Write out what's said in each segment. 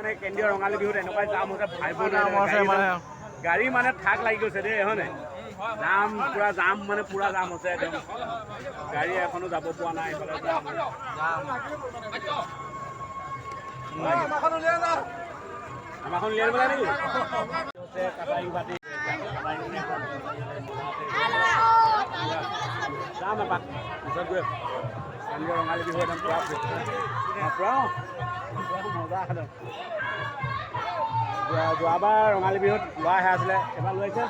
মানে কেন্দ্ৰীয় ৰঙালী বিহুত এনেকুৱা জাম হৈছে হৈছে মানে। গাড়ী মানে থাক লাগি গৈছে দেই হয় জাম পুৰা জাম মানে পুৰা জাম হৈছে একদম। গাড়ী এখনও যাব পৰা নাই এইফালে আমাৰখন উলিয়াই লাগে নেকি? যাম। এপাক পিছত গৈ বিহু একদম পুৰা অঁ, পুৰা অঁ। পুৰা মজা যোৱা- যোৱাবাৰ ৰঙালী বিহুত লোৱা সেয়া আছিলে এবাৰ লৈ আহিছে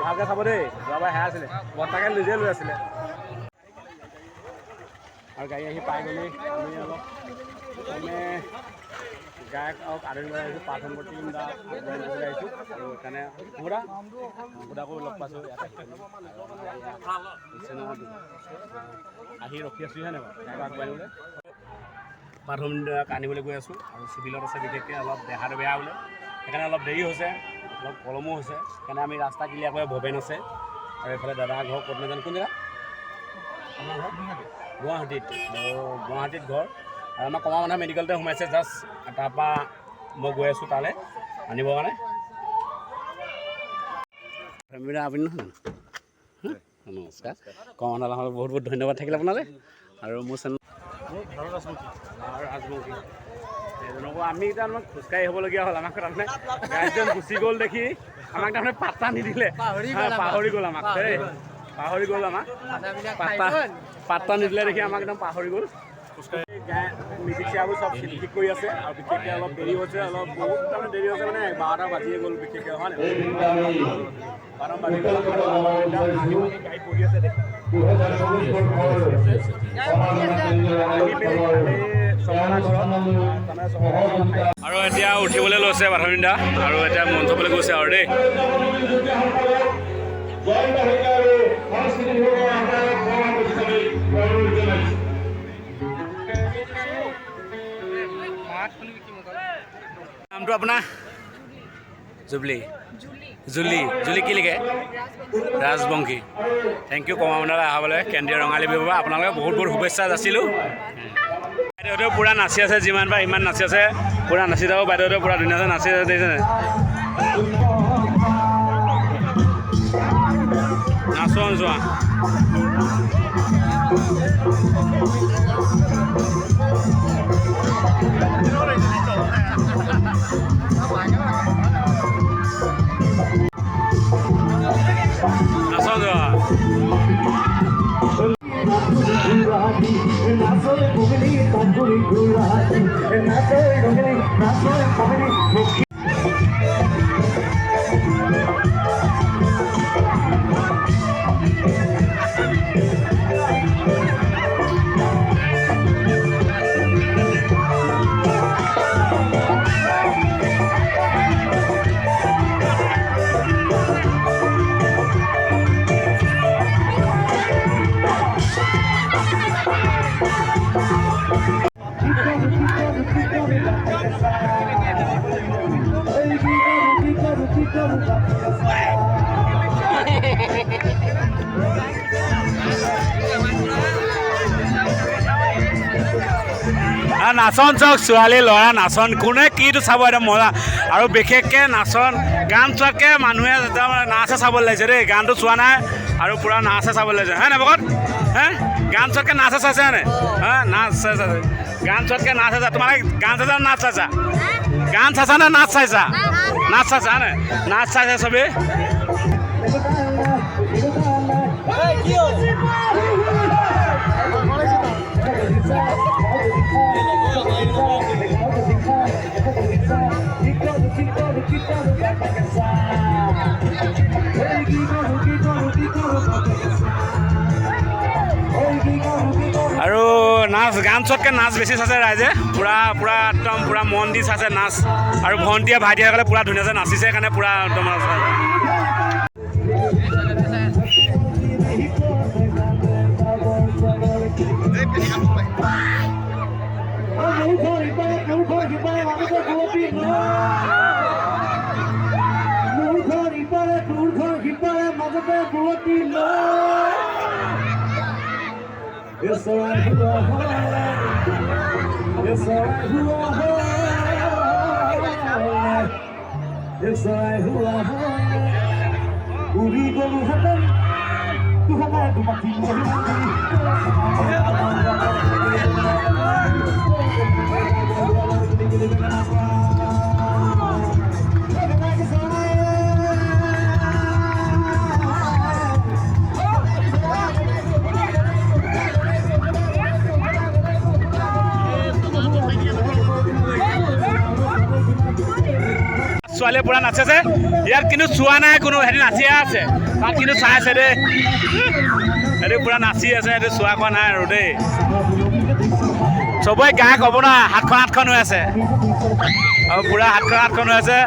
ভালকৈ চাব দেই যোৱাবাৰ সেয়া আছিলে বৰ্তাকে নিজে লৈ আছিলে আৰু গাড়ী আহি পাই গ'লি আমি অলপ মানে গায়ক আৰু আদৰিবলৈ আহিছোঁ প্ৰাৰ্থন প্ৰতি দা আগুৱাই দিবলৈ আহিছোঁ আৰু সেইকাৰণে সুদা সুদাকো লগ পাইছোঁ ইয়াত আহি ৰখি আছোঁ বাৰু? গায়ক আগুৱাই দিবলৈ প্ৰাথমিক আনিবলৈ গৈ আছোঁ আৰু চিভিলত আছে, বিশেষকৈ অলপ দেহাটো বেয়া বোলে। সেইকাৰণে অলপ দেৰি হৈছে, অলপ পলমো হৈছে। সেইকাৰণে আমি ৰাস্তা ক্লিয়াৰ কৰি ভৱেন আছে। আৰু এইফালে দাদাৰ ঘৰ ক'ত নাজানো কোন জেগা? আমাৰ ঘৰ গুৱাহাটীত। গুৱাহাটীত ঘৰ। আমাৰ কমা মানুহ মেডিকেলতে সোমাইছে জাষ্ট তাৰপৰা মই গৈ আছোঁ তালৈ আনিবৰ কাৰণে। ফেমিলি আপুনি নহয় জানো? নমস্কাৰ। কমা মানুহ বহুত বহুত ধন্যবাদ থাকিল আপোনালৈ। আৰু মোৰ চেনেল আৰু ৰাজমুখী এজনকো আমি তাৰমানে খোজকাঢ়ি আহিবলগীয়া হ'ল আমাক তাৰমানে গাইজন গুচি গ'ল দেখি। আমাক তাৰমানে পাত্তা নিদিলে। পাহৰি গ'ল আমাক। দেই পাহৰি গ'ল। আমাক। পাত্তা পাত্তা নিদিলে দেখি আমাক একদম পাহৰি গ'ল। মিউজিক চেয়াৰবোৰ চব ঠিক ঠিক কৰি আছে আৰু বিশেষকৈ অলপ দেৰি হৈছে অলপ বহুত তাৰমানে দেৰি হৈছে মানে বাৰটা বাজিয়ে গ'ল বিশেষকৈ হয় নাই? বাৰটা বাজি গ'ল গাড়ী পৰি আছে দেখি আৰু এতিয়া উঠিবলৈ লৈছে প্ৰাথমিকদা আৰু এতিয়া মঞ্চলৈ গৈছে আৰু দেই। নামটো আপোনাৰ? জুবলি। জুলি। জুলি কি লিখে? ৰাজবংশী। থেংক ইউ কমা মণ্ডলে অহাবলৈ কেন্দ্ৰীয় ৰঙালী পৰা আপোনালোকে বহুত বহুত শুভেচ্ছা যাচিলোঁ। বাইদেউহঁতেও পূৰা নাচি আছে, যিমান পাৰে ইমান নাচি আছে। পূৰা নাচি যাব, বাইদেউহঁতেও পূৰা ধুনীয়াকৈ নাচি আছে দেখিছেনে নাচোৱা যোৱা। 나서의 고민이 단둘이 굴러하지. 나서의 고민이 나서의 고민이 নাচন চাওক ছোৱালী ল'ৰা, নাচন। কোনে কিটো চাব, এতিয়া মজা আৰু বিশেষকৈ নাচন, গান চোৱাতকৈ মানুহে একদম নাচে চাবলৈ লাগিছে দেই। গানটো চোৱা নাই আৰু পূৰা নাচে চাবলৈ লাগিছে হয় নাই ভকত? হে? গান চোৱাতকৈ নাচ চাইছে হয়নে হা নাচ গান চোৱাতকৈ নাচ আছে তোমার গান চাচা নাচ চাচা গান চাচা নে নাচ চাইছা? নাচ চাচা হয়নে নাচ চাইছা চবেই চবতকৈ নাচ বেছি চাইছে ৰাইজে। পূৰা পূৰা একদম পূৰা মন দি চাইছে নাচ। আৰু ভণ্টিয়ে ভাইটিসকলে পূৰা ধুনীয়াকৈ নাচিছে সেইকাৰণে পূৰা একদম মাজতে It's alright who I hold. It's alright who I hold. It's alright who I hold. 우리 걸로 하던 또 하나의 또 막힌 거리. ছোৱালীয়ে পুৰা নাচে যে। ইয়াত কিন্তু চোৱা নাই, কোনো সিহঁতি নাচিয়ে আছে। তাত কিন্তু চাই আছে দেই। সিহঁতি পুৰা নাচি আছে সিহঁতি চোৱা কোৱা নাই আৰু দেই। চবৰে গা ক'ব না, হাতখন আঠখন হৈ আছে। আৰু পুৰা হাতখন আঠখন হৈ আছে।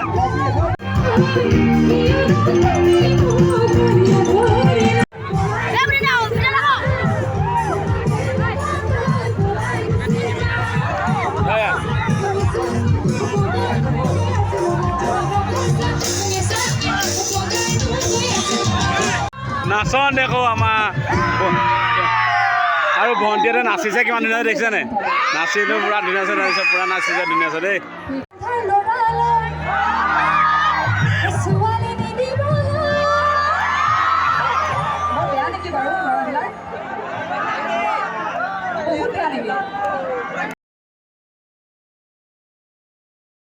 নাচন দেখো আমাৰ আৰু ভণ্টিহঁতে নাচিছে কিমান ধুনীয়া দেখিছেনে? নাচিলো পূৰা ধুনীয়া আছে পূৰা নাচিছে ধুনীয়া দেই।